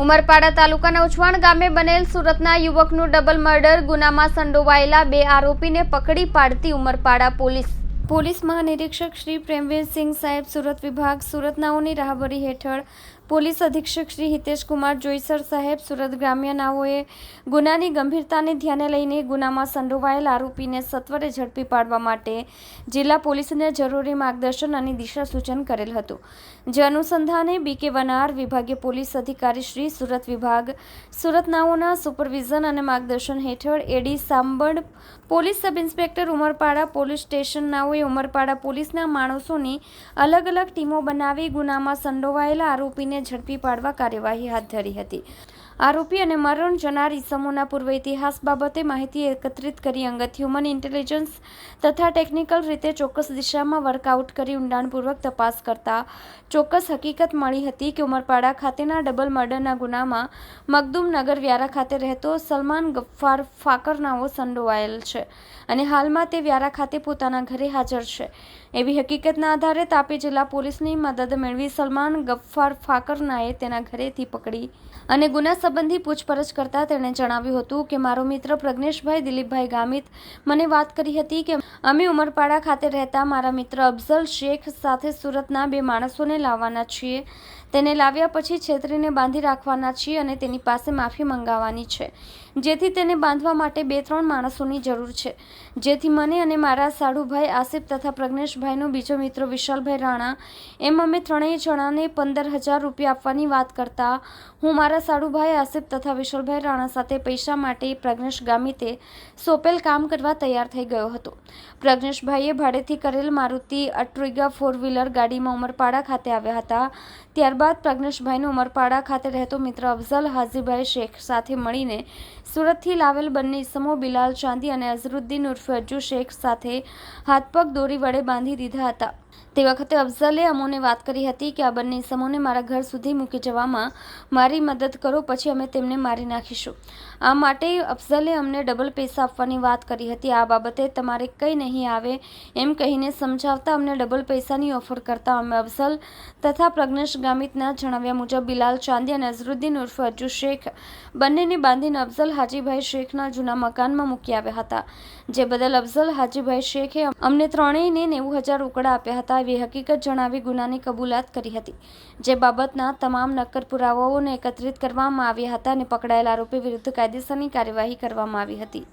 ઉમરપાડા તાલુકાના ઉછવાણ ગામે બનેલ સુરતના યુવકનું ડબલ મર્ડર, ગુનામાં સંડોવાયેલા બે આરોપીને પકડી પાડતી ઉમરપાડા પોલીસ. પોલીસ મહાનિરીક્ષક શ્રી પ્રેમવીરસિંહ સાહેબ, સુરત વિભાગ સુરતનાઓની રાહબરી હેઠળ પોલીસ અધિક્ષક શ્રી હિતેશકુમાર જોઈસર સાહેબ સુરત ગ્રામ્ય નાઓએ ગુનાની ગંભીરતાને ધ્યાને લઈને ગુનામાં સંડોવાયેલ આરોપીને સત્વરે ઝડપી પાડવા માટે જિલ્લા પોલીસને જરૂરી માર્ગદર્શન અને દિશા સૂચન કરેલ હતું. જે અનુસંધાને બીકે વનાર વિભાગીય પોલીસ અધિકારી શ્રી સુરત વિભાગ, સુરત નાઓના સુપરવિઝન અને માર્ગદર્શન હેઠળ AD Sambad police sub inspector Umarpada police station નાઓએ Umarpada પોલીસના માણસોની અલગ અલગ ટીમો બનાવી ગુનામાં સંડોવાયેલા આરોપીને ઝડપી પાડવા કાર્યવાહી હાથ ધરી હતી. આરોપી અને મરણ જનાર ઇસમોના પૂર્વ ઇતિહાસ બાબતે માહિતી એકત્રિત કરી અંગત હ્યુમન ઇન્ટેલિજન્સ તથા ટેકનિકલ રીતે ચોક્કસ દિશામાં વર્કઆઉટ કરી ઊંડાણપૂર્વક તપાસ કરતા ચોક્કસ હકીકત મળી હતી કે ઉમરપાડા ખાતેના ડબલ મર્ડરના ગુનામાં મગદુમ નગર વ્યારા ખાતે રહેતો સલમાન ગફ્ફાર ફાકરનાઓ સંડોવાયેલ છે અને હાલમાં તે વ્યારા ખાતે પોતાના ઘરે હાજર છે. એવી હકીકતના આધારે તાપી જિલ્લા પોલીસની મદદ મેળવી સલમાન ગફ્ફાર ફાકરનાએ તેના ઘરેથી પકડી અને ગુના સંબંધી પૂછપરછ કરતા તેણે જણાવ્યું હતું કે, મારો મિત્ર પ્રજ્ઞેશભાઈ દિલીપભાઈ ગામિત મને વાત કરી હતી કે, અમે ઉમરપાડા ખાતે રહેતા મારા મિત્ર અફઝલ શેખ સાથે સુરતના બે માણસોને લાવવાના છીએ. તેને લાવ્યા પછી છેતરીને બાંધી રાખવાના છીએ અને તેની પાસે માફી મંગાવવાની છે. જેથી તેને બાંધવા માટે બે ત્રણ માણસોની જરૂર છે. જેથી મને અને મારા સાડુભાઈ આસિફ તથા પ્રજ્ઞેશભાઈનો બીજો મિત્ર વિશાલભાઈ રાણા, એમ અમે ત્રણેય જણાને પંદર હજાર રૂપિયા આપવાની વાત કરતા હું મારા સાડુભાઈ આસિફ તથા વિશાલભાઈ રાણા સાથે પૈસા માટે પ્રજ્ઞેશ ગામિતે સોંપેલ કામ કરવા તૈયાર થઈ ગયો હતો. પ્રજ્ઞેશભાઈએ ભાડેથી કરેલ મારુતિ અટ્રિગા ફોર વ્હીલર ગાડીમાં ઉમરપાડા ખાતે આવ્યા હતા. ત્યારબાદ પ્રજ્ઞેશભાઈનો ઉમરપાડા ખાતે રહેતો મિત્ર અફઝલ હાજીભાઈ શેખ સાથે મળીને સુરતથી લાવેલ બંને ઇસમો બિલાલ ચાંદી અને અઝરુદ્દીન ઉર્ફે અજુ શેખ સાથે હાથપગ દોરી વડે બાંધી દીધા હતા. તે વખતે અફઝલે અમોને વાત કરી હતી કે આ બંને સમોને મારા ઘર સુધી મૂકી જવામાં મારી મદદ કરો, પછી અમે તેમને મારી નાખીશું. આ માટે અફઝલે અમને ડબલ પૈસા આપવાની વાત કરી હતી. આ બાબતે તમારે કંઈ નહીં આવે એમ કહીને સમજાવતા અમને ડબલ પૈસાની ઓફર કરતા અમે અફઝલ તથા પ્રજ્ઞેશ ગામિતના જણાવ્યા મુજબ બિલાલ ચાંદી અને અઝરુદ્દીન ઉર્ફ અજુ શેખ બંનેને બાંધીને અફઝલ હાજીભાઈ શેખના જૂના મકાનમાં મૂકી આવ્યા હતા. જે બદલ અફઝલ હાજીભાઈ શેખે અમને ત્રણેયને નેવું હજાર રોકડા આપ્યા હતા એવી હકીકત જણાવી ગુનાની કબૂલાત કરી હતી. જે બાબતના તમામ નક્કર પુરાવાઓને એકત્રિત કરવામાં આવ્યા હતા અને પકડાયેલા આરોપી વિરુદ્ધ કાયદેસરની કાર્યવાહી કરવામાં આવી હતી.